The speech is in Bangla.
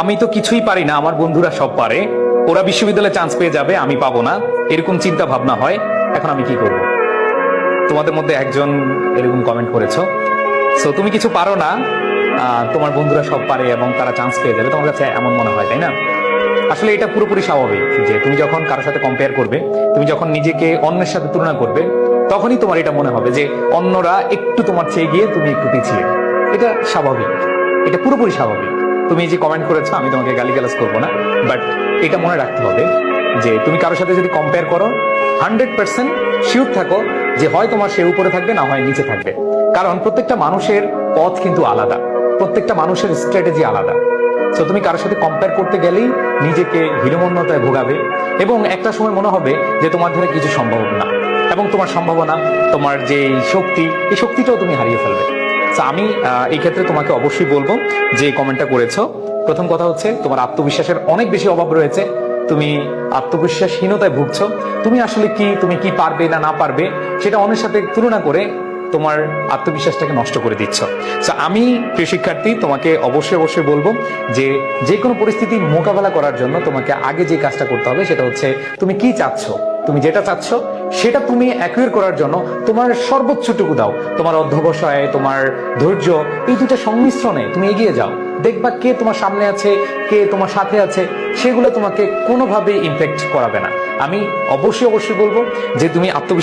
আমি তো কিছুই পারি না, আমার বন্ধুরা সব পারে। ওরা বিশ্ববিদ্যালয়ে চান্স পেয়ে যাবে, আমি পাবো না। এরকম চিন্তা ভাবনা হয়, এখন আমি কি করব? তোমাদের মধ্যে একজন এরকম কমেন্ট করেছ। সো তুমি কিছু পারো না তোমার বন্ধুরা সব পারে এবং তারা চান্স পেয়ে যাবে, তোমার কাছে এমন মনে হয়, তাই না? আসলে এটা পুরোপুরি স্বাভাবিক যে তুমি যখন কারোর সাথে কম্পেয়ার করবে, তুমি যখন নিজেকে অন্যের সাথে তুলনা করবে, তখনই তোমার এটা মনে হবে যে অন্যরা একটু তোমার চেয়ে গিয়ে তুমি একটু পিছিয়ে। এটা স্বাভাবিক, এটা পুরোপুরি স্বাভাবিক। তুমি যে কমেন্ট করেছ, আমি তোমাকে গালিগালাজ করব না। বাট এটা মনে রাখতে হবে যে তুমি কারোর সাথে যদি কম্পেয়ার করো হান্ড্রেড পার্সেন্ট শিওর থাকো যে হয় তোমার সে উপরে থাকবে, না হয় নিচে থাকবে। কারণ প্রত্যেকটা মানুষের পথ কিন্তু আলাদা। প্রত্যেকটা মানুষের স্ট্র্যাটেজি আলাদা। তো তুমি কারোর সাথে কম্পেয়ার করতে গেলেই নিজেকে হীনমন্যতায় ভোগাবে এবং একটা সময় মনে হবে যে তোমার ধারে কিছু সম্ভব না। এবং তোমার সম্ভাবনা, তোমার যে শক্তি, এই শক্তিটাও তুমি হারিয়ে ফেলবে। আমি আহ, এই ক্ষেত্রে তোমাকে অবশ্যই বলব যে কমেন্টটা করেছ। প্রথম কথা হচ্ছে তোমার আত্মবিশ্বাসের অনেক বেশি অভাব রয়েছে। তুমি আত্মবিশ্বাসহীনতায় ভুগছ। তুমি আসলে কি তুমি কি পারবে না না পারবে সেটা অন্যের সাথে তুলনা করে তোমার আত্মবিশ্বাসটাকে নষ্ট করে দিচ্ছ। তো আমি, প্রিয় শিক্ষার্থী, তোমাকে অবশ্যই অবশ্যই বলব যে যে কোনো পরিস্থিতি মোকাবেলা করার জন্য তোমাকে আগে যে কাজটা করতে হবে সেটা হচ্ছে তুমি কি চাচ্ছ? তুমি যেটা চাচ্ছ, সেটা তুমি অ্যাকুয়ার করার জন্য তোমার সর্বোচ্চটুকু দাও। তোমার অধ্যবসায়, তোমার ধৈর্য, এই দুটো সংমিশ্রণে তুমি এগিয়ে যাও। দেখবা কে তোমার সামনে আছে, কে তোমার সাথে আছে, সেগুলো তোমাকে কোনোভাবেই ইমপ্যাক্ট করাবে না। আমি অবশ্যই অবশ্যই বলব যে তুমি আত্মবিশ্বাস